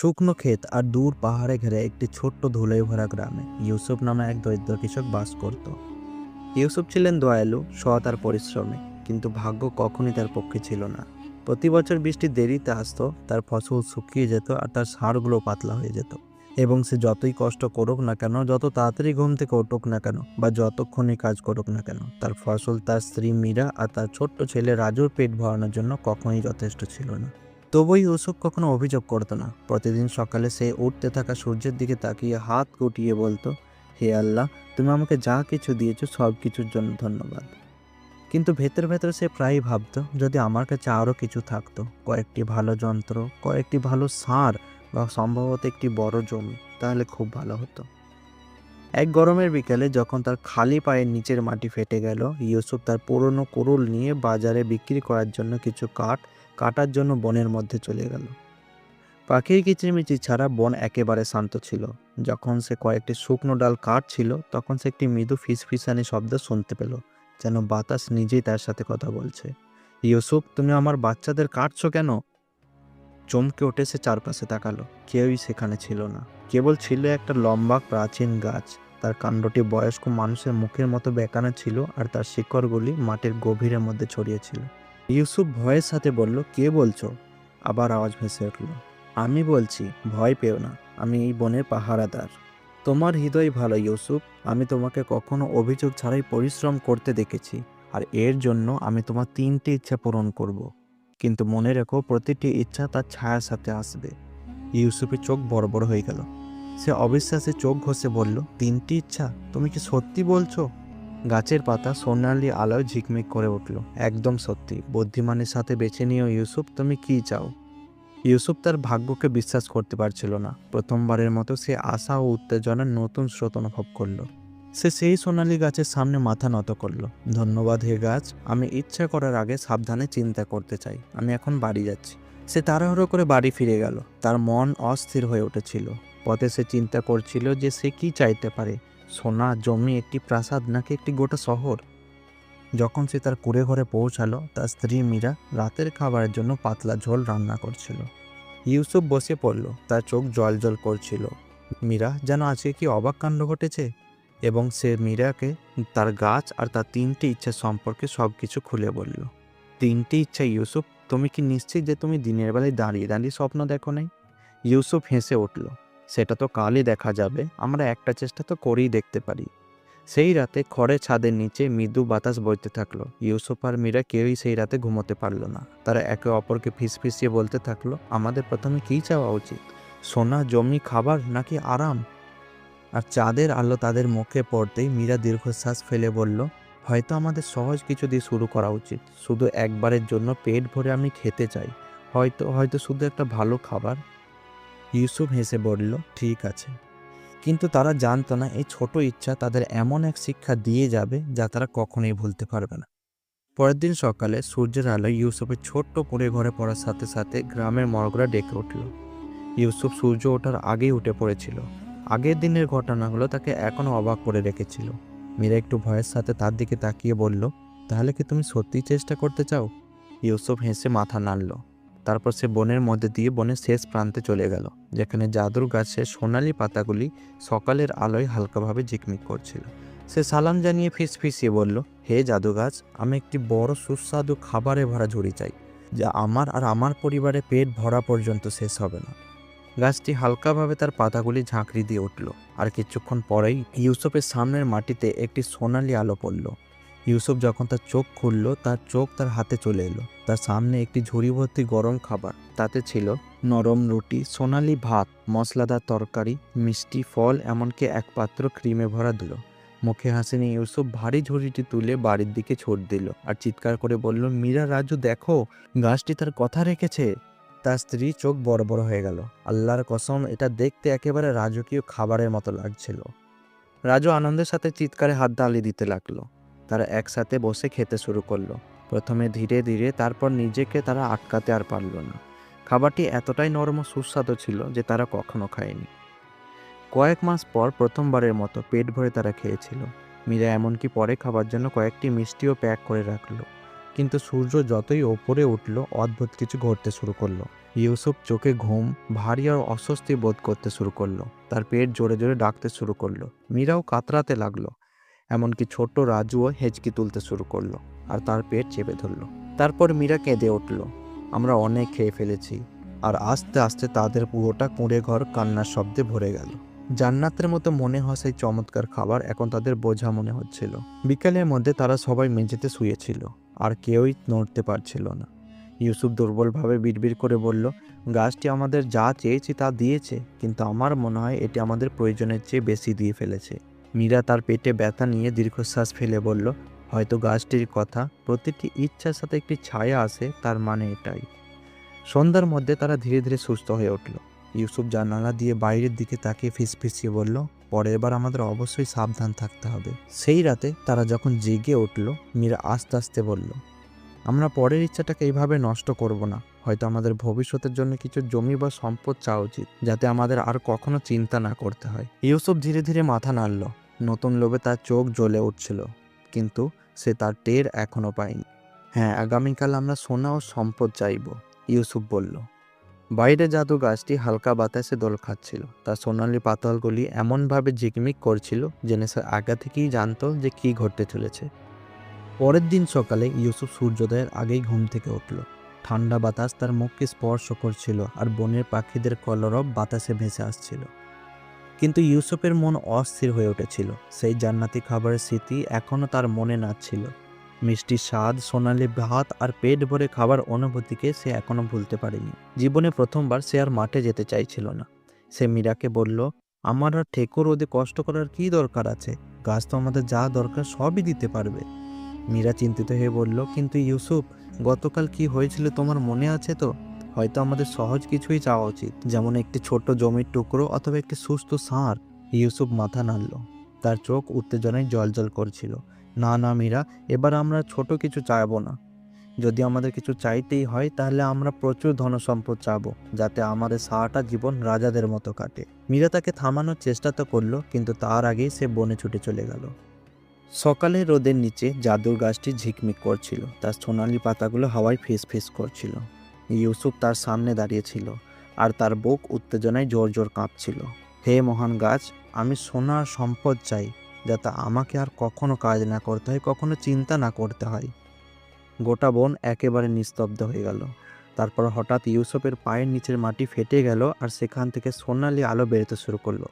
শুকনো ক্ষেত আর দূর পাহাড়ে ঘেরে একটি ছোট্ট ধুলোয় ভরা গ্রামে ইউসুফ নামে এক দরিদ্র কৃষক বাস করত। ইউসুফ ছিলেন দয়ালু, সৎ আর পরিশ্রমী, কিন্তু ভাগ্য কখনই তার পক্ষে ছিল না। প্রতি বছর বৃষ্টি দেরিতে আসতো, তার ফসল শুকিয়ে যেত আর তার সারগুলো পাতলা হয়ে যেত। এবং সে যতই কষ্ট করুক না কেন, যত তাড়াতাড়ি ঘুম থেকে উঠুক না কেন বা যতক্ষণই কাজ করুক না কেন, তার ফসল, তার স্ত্রী মীরা আর তার ছোট্ট ছেলে রাজুর পেট ভরানোর জন্য কখনোই যথেষ্ট ছিল না। তবুও ইউসুফ কখনো অভিযোগ করতো না। প্রতিদিন সকালে সে উঠতে থাকা সূর্যের দিকে তাকিয়ে হাত গুটিয়ে বলতো, হে আল্লাহ, তুমি আমাকে যা কিছু দিয়েছ সব কিছুর জন্য ধন্যবাদ। কিন্তু ভেতর ভেতর সে প্রায়ই ভাবতো, যদি আমার কাছে আরও কিছু থাকতো, কয়েকটি ভালো যন্ত্র, কয়েকটি ভালো সার বা সম্ভবত একটি বড় জমি, তাহলে খুব ভালো হতো। এক গরমের বিকেলে যখন তার খালি পায়ের নিচের মাটি ফেটে গেল, ইউসুফ তার পুরনো কুরুল নিয়ে বাজারে বিক্রি করার জন্য কিছু কাঠ কাটার জন্য বনের মধ্যে চলে গেল। পাখির কিচিরমিচির ছাড়া বন একেবারে শান্ত ছিল। যখন সে কয়েকটি শুকনো ডাল কাটছিল, তখন সে একটি মৃদু ফিসফিসানি শব্দ শুনতে পেল, যেন বাতাস নিজেই তার সাথে কথা বলছে। ইউসুফ, তুমি আমার বাচ্চাদের কাটছো কেন? চমকে উঠে সে চারপাশে তাকালো। কেউই সেখানে ছিল না। কেবল ছিল একটা লম্বা প্রাচীন গাছ। তার কাণ্ডটি বয়স্ক মানুষের মুখের মতো বেঁকানো ছিল আর তার শিকড়গুলি মাটির গভীরের মধ্যে ছড়িয়েছিল ইউসুফ ভয়ের সাথে বলল, কে বলছো? আবার আওয়াজ ভেসে উঠল, আমি বলছি, ভয় পেও না, আমি এই বনের পাহারাদার। তোমার হৃদয় ভালো, ইউসুফ। আমি তোমাকে কখনো অভিযোগ ছাড়াই পরিশ্রম করতে দেখেছি, আর এর জন্য আমি তোমার তিনটি ইচ্ছা পূরণ করব। কিন্তু মনে রেখো, প্রতিটি ইচ্ছা তার ছায়ার সাথে আসবে। ইউসুফের চোখ বড় বড় হয়ে গেল। সে অবিশ্বাসে চোখ ঘষে বলল, তিনটি ইচ্ছা? তুমি কি সত্যি বলছো? গাছের পাতা সোনালি আলোয় ঝিকমিক করে উঠল। একদম সত্যি, বুদ্ধিমানের সাথে বেছে নিও ইউসুফ, তুমি কি চাও? ইউসুফ তার ভাগ্যকে বিশ্বাস করতে পারছিল না। প্রথমবারের মতো সে আশা ও উত্তেজনার নতুন স্রোত অনুভব করল। সে সেই সোনালি গাছের সামনে মাথা নত করল। ধন্যবাদ হে গাছ, আমি ইচ্ছা করার আগে সাবধানে চিন্তা করতে চাই। আমি এখন বাড়ি যাচ্ছি। সে তাড়াহুড়ো করে বাড়ি ফিরে গেল। তার মন অস্থির হয়ে উঠেছিল। পথে সে চিন্তা করছিল যে সে কি চাইতে পারে। সোনা জমি একটি প্রাসাদ নাকি একটি গোটা শহর? যখন সে তার কুড়ে ঘরে পৌঁছালো, তার স্ত্রী মীরা রাতের খাবারের জন্য পাতলা ঝোল রান্না করছিল। ইউসুফ বসে পড়ল, তার চোখ জল জল করছিল। মীরা, যেন আজকে কি অবাক কাণ্ড ঘটেছে? এবং সে মীরাকে তার গাছ আর তার তিনটি ইচ্ছা সম্পর্কে সব কিছু খুলে বলল। তিনটি ইচ্ছা, ইউসুফ? তুমি কি নিশ্চিত যে তুমি দিনের বেলায় দাঁড়িয়ে দাঁড়িয়ে স্বপ্ন দেখো নাই? ইউসুফ হেসে উঠল। সেটা তো কালই দেখা যাবে। আমরা একটা চেষ্টা তো করেই দেখতে পারি। সেই রাতে খড়ের ছাদের নিচে মৃদু বাতাস বইতে থাকল। ইউসুফ আর মীরা কেউই সেই রাতে ঘুমোতে পারল না। তারা একে অপরকে ফিসফিসিয়ে বলতে থাকল, আমাদের প্রথমে কী চাওয়া উচিত? সোনা, জমি, খাবার, নাকি আরাম? আর চাঁদের আলো তাদের মুখে পড়তেই মীরা দীর্ঘশ্বাস ফেলে বলল, হয়তো আমাদের সহজ কিছু দিয়ে শুরু করা উচিত। শুধু একবারের জন্য পেট ভরে আমি খেতে চাই। হয়তো হয়তো শুধু একটা ভালো খাবার। ইউসুফ হেসে বলল, ঠিক আছে। কিন্তু তারা জানতো না এই ছোট ইচ্ছা তাদের এমন এক শিক্ষা দিয়ে যাবে যা তারা কখনোই ভুলতে পারবে না। পরের দিন সকালে সূর্যের আলোয় ইউসুফের ছোট্ট কুঁড়ে ঘরে পড়ার সাথে সাথে গ্রামের মরগরা ডেকে উঠল। ইউসুফ সূর্য ওঠার আগেই উঠে পড়েছিল। আগের দিনের ঘটনাগুলো তাকে এখনও অবাক করে রেখেছিল। মীরা একটু ভয়ের সাথে তার দিকে তাকিয়ে বলল, তাহলে কি তুমি সত্যিই চেষ্টা করতে চাও? ইউসুফ হেসে মাথা নাড়ল। তারপর সে বনের মধ্যে দিয়ে বনের শেষ প্রান্তে চলে গেল, যেখানে জাদুর গাছের সোনালি পাতাগুলি সকালের আলোয় হালকাভাবে ঝিকমিক করছিল। সে সালাম জানিয়ে ফিস ফিসিয়ে বলল, হে জাদু গাছ, আমি একটি বড় সুস্বাদু খাবারে ভরা ঝুড়ি চাই, যা আমার আর আমার পরিবারে পেট ভরা পর্যন্ত শেষ হবে না। গাছটি হালকাভাবে তার পাতাগুলি ঝাঁকড়ি দিয়ে উঠল, আর কিছুক্ষণ পরেই ইউসুফের সামনের মাটিতে একটি সোনালি আলো পড়ল। ইউসুফ যখন তার চোখ খুলল, তার চোখ তার হাতে চলে এলো। তার সামনে একটি ঝুড়ি ভর্তি গরম খাবার, তাতে ছিল নরম রুটি, সোনালি ভাত, মশলাদার তরকারি, মিষ্টি ফল, এমনকি এক পাত্র ক্রিমে ভরা দিল মুখে হাসি নিয়ে ইউসুফ ভারী ঝুড়িটি তুলে বাড়ির দিকে ছোট দিল আর চিৎকার করে বলল, মীরা রাজু, দেখো, গাছটি তার কথা রেখেছে। তার স্ত্রী চোখ বড় বড় হয়ে গেল। আল্লাহর কসম, এটা দেখতে একেবারে রাজকীয় খাবারের মতো লাগছিল। রাজু আনন্দের সাথে চিৎকারে হাত তালি দিতে লাগল। তারা একসাথে বসে খেতে শুরু করল। প্রথমে ধীরে ধীরে তারপর নিজেকে তারা আটকাতে আর পারল না। খাবারটি এতটাই নরম ও সুস্বাদু ছিল যে তারা কখনো খায়নি। কয়েক মাস পর প্রথমবারের মতো পেট ভরে তারা খেয়েছিল। মীরা এমনকি পরে খাবার জন্য কয়েকটি মিষ্টিও প্যাক করে রাখল। কিন্তু সূর্য যতই ওপরে উঠল, অদ্ভুত কিছু ঘটতে শুরু করল। ইউসুফ চোখে ঘুম, ভারী আর অস্বস্তি বোধ করতে শুরু করল। তার পেট জোরে জোরে ডাকতে শুরু করল। মীরাও কাতরাতে লাগল। এমনকি ছোট্ট রাজুও হেঁচকি তুলতে শুরু করল আর তার পেট চেপে ধরলো। তারপর মীরা কেঁদে উঠল, আমরা অনেক খেয়ে ফেলেছি। আর আস্তে আস্তে তাদের পুরোটা কুঁড়ে ঘর কান্নার শব্দে ভরে গেল। জান্নাতের মতো মনে হয় সেই চমৎকার খাবার এখন তাদের বোঝা মনে হচ্ছিল। বিকেলের মধ্যে তারা সবাই মেঝেতে শুয়েছিল, আর কেউই নড়তে পারছিল না। ইউসুফ দুর্বলভাবে বিড়বিড় করে বলল, গাছটি আমাদের যা চেয়েছি তা দিয়েছে, কিন্তু আমার মনে হয় এটি আমাদের প্রয়োজনের চেয়ে বেশি দিয়ে ফেলেছে। মীরা তার পেটে ব্যথা নিয়ে দীর্ঘশ্বাস ফেলে বলল, হয়তো গাছটির কথা। প্রতিটি ইচ্ছার সাথে একটি ছায়া আসে তার মানে এটাই। সন্ধ্যার মধ্যে তারা ধীরে ধীরে সুস্থ হয়ে উঠল। ইউসুফ জানালা দিয়ে বাইরের দিকে তাকিয়ে ফিসফিসিয়ে বলল, পরের বার আমাদের অবশ্যই সাবধান থাকতে হবে। সেই রাতে তারা যখন জেগে উঠল, মীরা আস্তে আস্তে বলল, আমরা পরের ইচ্ছাটাকে এইভাবে নষ্ট করব না। হয়তো আমাদের ভবিষ্যতের জন্য কিছু জমি বা সম্পদ চাওয়া উচিত, যাতে আমাদের আর কখনো চিন্তা না করতে হয়। ইউসুফ ধীরে ধীরে মাথা নাড়ল। নতুন লোভে তার চোখ জ্বলে উঠছিল, কিন্তু সে তার টের এখনও পায়নি। হ্যাঁ আগামীকাল আমরা সোনা ও সম্পদ চাইব, ইউসুফ বলল। বাইরে জাদু গাছটি হালকা বাতাসে দোল খাচ্ছিল। তার সোনালি পাতালগুলি এমনভাবে ঝিকমিক করছিল জেনে সে আগে থেকেই জানতো যে কি ঘটতে চলেছে। পরের দিন সকালে ইউসুফ সূর্যোদয়ের আগেই ঘুম থেকে উঠল। ঠান্ডা বাতাস তার মুখকে স্পর্শ করছিল আর বনের পাখিদের কলরব বাতাসে ভেসে আসছিল। কিন্তু ইউসুফের মন অস্থির হয়ে উঠেছিল। সেই জান্নাতি খাবারের স্মৃতি এখনও তার মনে নাচছিল। মিষ্টি স্বাদ, সোনালি ভাত আর পেট ভরে খাবার অনুভূতিকে সে এখনও ভুলতে পারেনি। জীবনে প্রথমবার সে আর মাঠে যেতে চাইছিল না। সে মীরাকে বলল, আমার আর ঠেকুর রোদে কষ্ট করার কী দরকার আছে? গাছ তো আমাদের যা দরকার সবই দিতে পারবে। মীরা চিন্তিত হয়ে বলল, কিন্তু ইউসুফ, গতকাল কি হয়েছিল তোমার মনে আছে তো? হয়তো আমাদের সহজ কিছুই চাওয়া উচিত। যেমন একটি ছোট্ট জমির টুকরো অথবা একটি সুস্থ ষাঁড় ইউসুফ মাথা নাড়ল। তার চোখ উত্তেজনায় জলজল করছিল। না না, মীরা, এবার আমরা ছোট কিছু চাইব না। যদি আমাদের কিছু চাইতেই হয়, তাহলে আমরা প্রচুর ধনসম্পদ চাবো, যাতে আমাদের সারাটা জীবন রাজাদের মতো কাটে। মীরা তাকে থামানোর চেষ্টা তো করল, কিন্তু তার আগেই সে বনে ছুটে চলে গেল। সকালে রোদের নিচে জাদুর গাছটি ঝিকমিক করছিল। তার সোনালি পাতাগুলো হাওয়ায় ফিস ফিস করছিল। ইউসুফ তার সামনে দাঁড়িয়েছিল আর তার বুক উত্তেজনায় জোর জোর কাঁপছিল। হে মহান গাছ, আমি সোনার সম্পদ চাই, যাতে আমাকে আর কখনো কাজ না করতে হয়, কখনো চিন্তা না করতে হয়। গোটা বন একেবারে নিস্তব্ধ হয়ে গেল। তারপর হঠাৎ ইউসুফের পায়ের নিচের মাটি ফেটে গেল আর সেখান থেকে সোনালি আলো বেরোতে শুরু করল।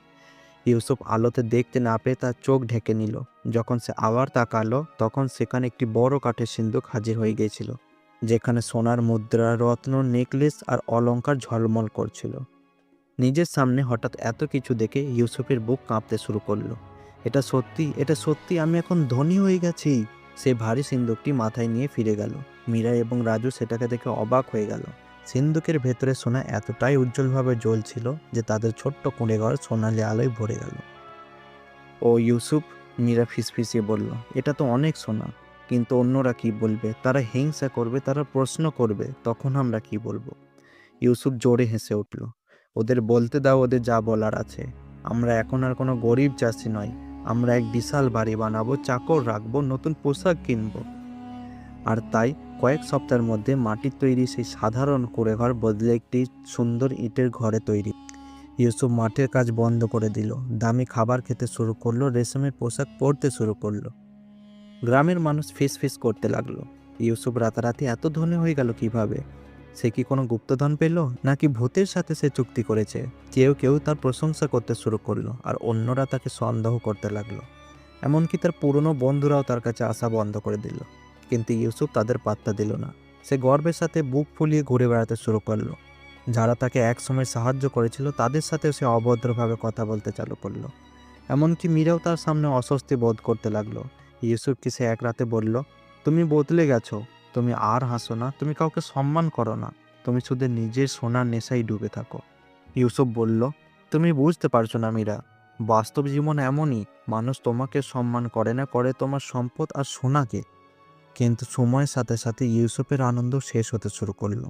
ইউসুফ আলোতে দেখতে না পেয়ে তার চোখ ঢেকে নিল। যখন সে আবার তাকালো, তখন সেখানে একটি বড় কাঠের সিন্দুক হাজির হয়ে গিয়েছিল। যেখানে সোনার মুদ্রা, রত্ন, নেকলেস আর অলঙ্কার ঝলমল করছিল। নিজের সামনে হঠাৎ এত কিছু দেখে ইউসুফের বুক কাঁপতে শুরু করল। এটা সত্যি এটা সত্যি, আমি এখন ধনী হয়ে গেছি। সে ভারী সিন্দুকটি মাথায় নিয়ে ফিরে গেল। মীরা এবং রাজু সেটাকে দেখে অবাক হয়ে গেল। সিন্দুকের ভেতরে সোনা এতটাই উজ্জ্বলভাবে জ্বলছিল যে তাদের ছোট্ট কুঁড়ে ঘর সোনালি আলোয় ভরে গেল। ও ইউসুফ, মীরা ফিসফিসিয়ে বলল, এটা তো অনেক সোনা। কিন্তু অন্যরা কি বলবে? তারা হিংসা করবে, তারা প্রশ্ন করবে, তখন আমরা কি বলব? ইউসুফ জোরে হেসে উঠল, ওদের বলতে দাও, ওদের যা বলার আছে। আমরা এখন আর কোনো গরিব চাষি নয় আমরা এক বিশাল বাড়ি বানাবো, চাকর রাখব, নতুন পোশাক কিনবো। আর তাই কয়েক সপ্তাহের মধ্যে মাটির তৈরি সেই সাধারণ কুড়ে ঘর বদলে একটি সুন্দর ইটের ঘরে তৈরি। ইউসুফ মাঠের কাজ বন্ধ করে দিল, দামি খাবার খেতে শুরু করল, রেশমের পোশাক পরতে শুরু করল। গ্রামের মানুষ ফিস ফিস করতে লাগল। ইউসুফ রাতারাতি এত ধনী হয়ে গেল কীভাবে? সে কি কোনো গুপ্তধন পেল? নাকি ভূতের সাথে সে চুক্তি করেছে? কেউ কেউ তার প্রশংসা করতে শুরু করল, আর অন্যরা তাকে সন্দেহ করতে লাগল। এমনকি তার পুরনো বন্ধুরাও তার কাছে আসা বন্ধ করে দিল। কিন্তু ইউসুফ তাদের পাত্তা দিল না। সে গর্বের সাথে বুক ফুলিয়ে ঘুরে বেড়াতে শুরু করল। যারা তাকে একসময় সাহায্য করেছিল, তাদের সাথে সে অভদ্রভাবে কথা বলতে চালু করল। এমনকি মীরাও তার সামনে অস্বস্তি বোধ করতে লাগল। ইউসুফকে সে এক রাতে বলল, তুমি বদলে গেছো, তুমি আর হাসো না, তুমি কাউকে সম্মান করো না, তুমি শুধু নিজের সোনার নেশায় ডুবে থাকো। ইউসুফ বলল, তুমি বুঝতে পারছ না মীরা, বাস্তব জীবন এমনই, মানুষ তোমাকে সম্মান করে না, করে তোমার সম্পদ আর সোনাকে। কিন্তু সময়ের সাথে সাথে ইউসুফের আনন্দ শেষ হতে শুরু করল।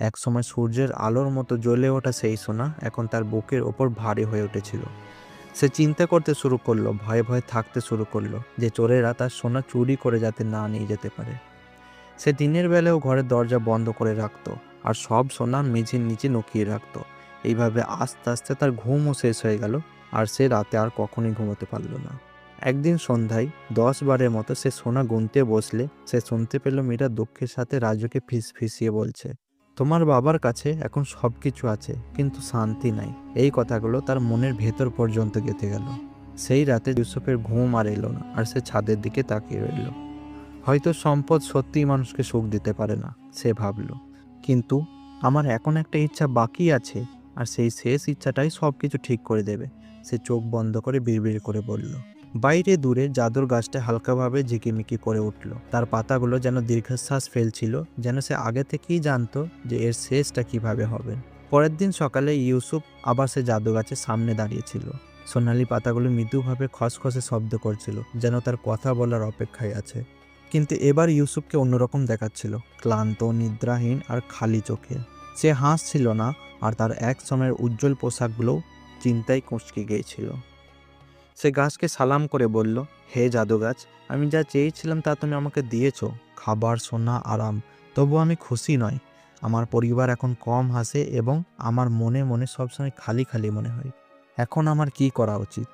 এক সময় সূর্যের আলোর মতো জ্বলে ওঠা সেই সোনা এখন তার বুকের ওপর ভারী হয়ে উঠেছিল। সে চিন্তা করতে শুরু করল, ভয়ে ভয়ে থাকতে শুরু করল যে চোরেরা তার সোনা চুরি করে যাতে না নিয়ে যেতে পারে। সে দিনের বেলাও ঘরের দরজা বন্ধ করে রাখতো আর সব সোনা মেঝের নিচে লুকিয়ে রাখতো। এইভাবে আস্তে আস্তে তার ঘুমও শেষ হয়ে গেল আর সে রাতে আর কখনই ঘুমোতে পারল না। একদিন সন্ধ্যায় দশ বারের মতো সে সোনা গুনতে বসলে সে শুনতে পেল মীরা দুঃখের সাথে রাজুকে ফিস ফিসিয়ে বলছে তোমার বাবার কাছে এখন সব কিছু আছে, কিন্তু শান্তি নাই। এই কথাগুলো তার মনের ভেতর পর্যন্ত গেঁথে গেল। সেই রাতে ইউসুফের ঘুম আর এলো না, আর সে ছাদের দিকে তাকিয়ে রইল। হয়তো সম্পদ সত্যিই মানুষকে সুখ দিতে পারে না, সে ভাবল। কিন্তু আমার এখন একটা ইচ্ছা বাকি আছে, আর সেই শেষ ইচ্ছাটাই সব কিছু ঠিক করে দেবে। সে চোখ বন্ধ করে বিড়বিড় করে বলল বাইরে দূরে জাদুর গাছটা হালকাভাবে ঝিকিমিকি করে উঠল। তার পাতাগুলো যেন দীর্ঘশ্বাস ফেলছিল, যেন সে আগে থেকেই জানতো যে এর শেষটা কীভাবে হবে। পরের দিন সকালে ইউসুফ আবার সে জাদু গাছের সামনে দাঁড়িয়েছিল। সোনালি পাতাগুলো মৃদুভাবে খসখসে শব্দ করছিল, যেন তার কথা বলার অপেক্ষায় আছে। কিন্তু এবার ইউসুফকে অন্যরকম দেখাচ্ছিল, ক্লান্ত, নিদ্রাহীন আর খালি চোখে। সে হাসছিল না, আর তার এক সময়ের উজ্জ্বল পোশাকগুলো চিন্তায় কুঁচকে গিয়েছিল। সে গাছকে সালাম করে বলল, হে জাদু গাছ আমি যা চেয়েছিলাম তা তুমি আমাকে দিয়েছ। খাবার, সোনা, আরাম, তবু আমি খুশি নয় আমার পরিবার এখন কম হাসে এবং আমার মনে মনে সবসময় খালি খালি মনে হয়। এখন আমার কি করা উচিত?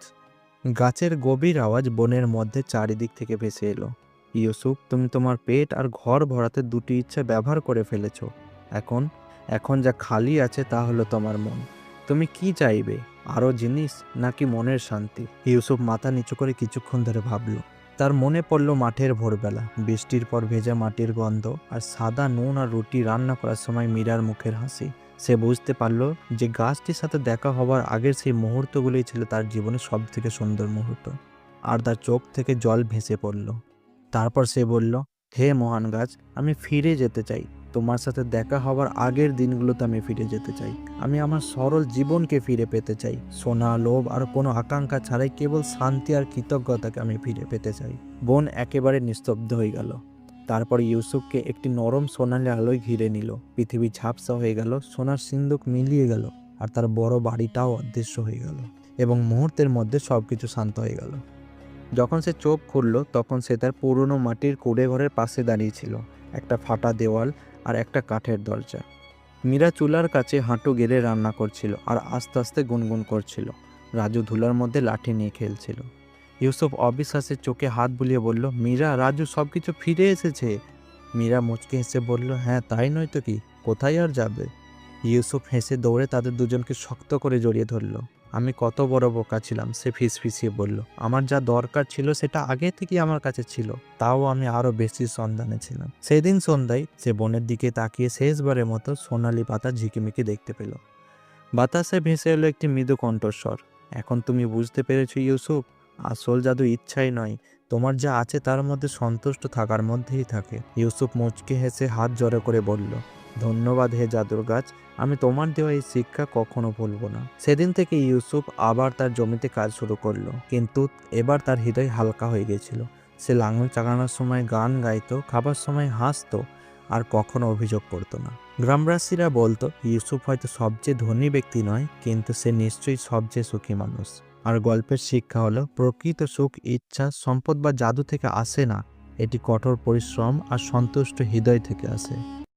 গাছের গভীর আওয়াজ বনের মধ্যে চারিদিক থেকে ভেসে এলো। ইউসুফ, তুমি তোমার পেট আর ঘর ভরাতে দুটি ইচ্ছা ব্যবহার করে ফেলেছো। এখন এখন যা খালি আছে তা হলো তোমার মন। তুমি কি চাইবে? আরও জিনিস নাকি মনের শান্তি? ইউসুফ মাথা নিচু করে কিছুক্ষণ ধরে ভাবল। তার মনে পড়ল মাঠের ভোরবেলা। বৃষ্টির পর ভেজা মাটির গন্ধ আর সাদা নুন আর রুটি রান্না করার সময় মীরার মুখের হাসি। সে বুঝতে পারল যে গাছটির সাথে দেখা হওয়ার আগের সেই মুহূর্তগুলোই ছিল তার জীবনের সব থেকে সুন্দর মুহূর্ত। আর তার চোখ থেকে জল ভেসে পড়ল। তারপর সে বলল, হে মহান গাছ, আমি ফিরে যেতে চাই। তোমার সাথে দেখা হওয়ার আগের দিনগুলোতে আমি ফিরে যেতে চাই। আমি আমার সরল জীবনকে ফিরে পেতে চাই। সোনা, লোভ আর কোনো আকাঙ্ক্ষা ছাড়াই কেবল শান্তি আর কৃতজ্ঞতাকে আমি ফিরে পেতে চাই। বোন একেবারে নিস্তব্ধ হয়ে গেল। তারপর ইউসুফকে একটি নরম সোনালি আলোয় ঘিরে নিল। পৃথিবী ঝাপসা হয়ে গেল, সোনার সিন্দুক মিলিয়ে গেল আর তার বড় বাড়িটাও অদৃশ্য হয়ে গেল এবং মুহূর্তের মধ্যে সব কিছু শান্ত হয়ে গেল। যখন সে চোখ খুলল, তখন সে তার পুরনো মাটির কুড়ে ঘরের পাশে দাঁড়িয়েছিল একটা ফাটা দেওয়াল আর একটা কাঠের দরজা। মীরা চুলার কাছে হাঁটু গেড়ে রান্না করছিল আর আস্তে আস্তে গুনগুন করছিল। রাজু ধুলার মধ্যে লাঠি নিয়ে খেলছিল। ইউসুফ অবিশ্বাসের চোখে হাত বুলিয়ে বলল, মীরা, রাজু সব কিছু ফিরে এসেছে। মীরা মুচকে হেসে বলল হ্যাঁ তাই নয় তো কি? কোথায় আর যাবে? ইউসুফ হেসে দৌড়ে তাদের দুজনকে শক্ত করে জড়িয়ে ধরল। আমি কত বড় বোকা ছিলাম, সে ফিসফিসিয়ে বলল। আমার যা দরকার ছিল সেটা আগে থেকেই আমার কাছে ছিল, তাও আমি আরও বেশি সন্ধানে ছিলাম। সেদিন সন্ধ্যায় সে বনের দিকে তাকিয়ে শেষবারের মতো সোনালি পাতা ঝিকিমিকি দেখতে পেল। বাতাসে ভেসে এলো একটি মৃদু কণ্ঠস্বর। এখন তুমি বুঝতে পেরেছ ইউসুফ, আসল জাদু ইচ্ছাই নয়, তোমার যা আছে তার মধ্যে সন্তুষ্ট থাকার মধ্যেই থাকে। ইউসুফ মুচকে হেসে হাত জড়ো করে বলল ধন্যবাদ হে জাদুর গাছ আমি তোমার দেওয়া এই শিক্ষা কখনো ভুলবো না। সেদিন থেকে ইউসুফ আবার তার জমিতে কাজ শুরু করল, কিন্তু এবার তার হৃদয় হালকা হয়ে গেছিল সে লাঙল চালানোর সময় গান গাইতো, খাবার সময় হাসতো, আর কখনো অভিযোগ করতো না। গ্রামবাসীরা বলতো, ইউসুফ হয়তো সবচেয়ে ধনী ব্যক্তি নয়, কিন্তু সে নিশ্চয়ই সবচেয়ে সুখী মানুষ। আর গল্পের শিক্ষা হলো, প্রকৃত সুখ, ইচ্ছা, সম্পদ বা জাদু থেকে আসে না, এটি কঠোর পরিশ্রম আর সন্তুষ্ট হৃদয় থেকে আসে।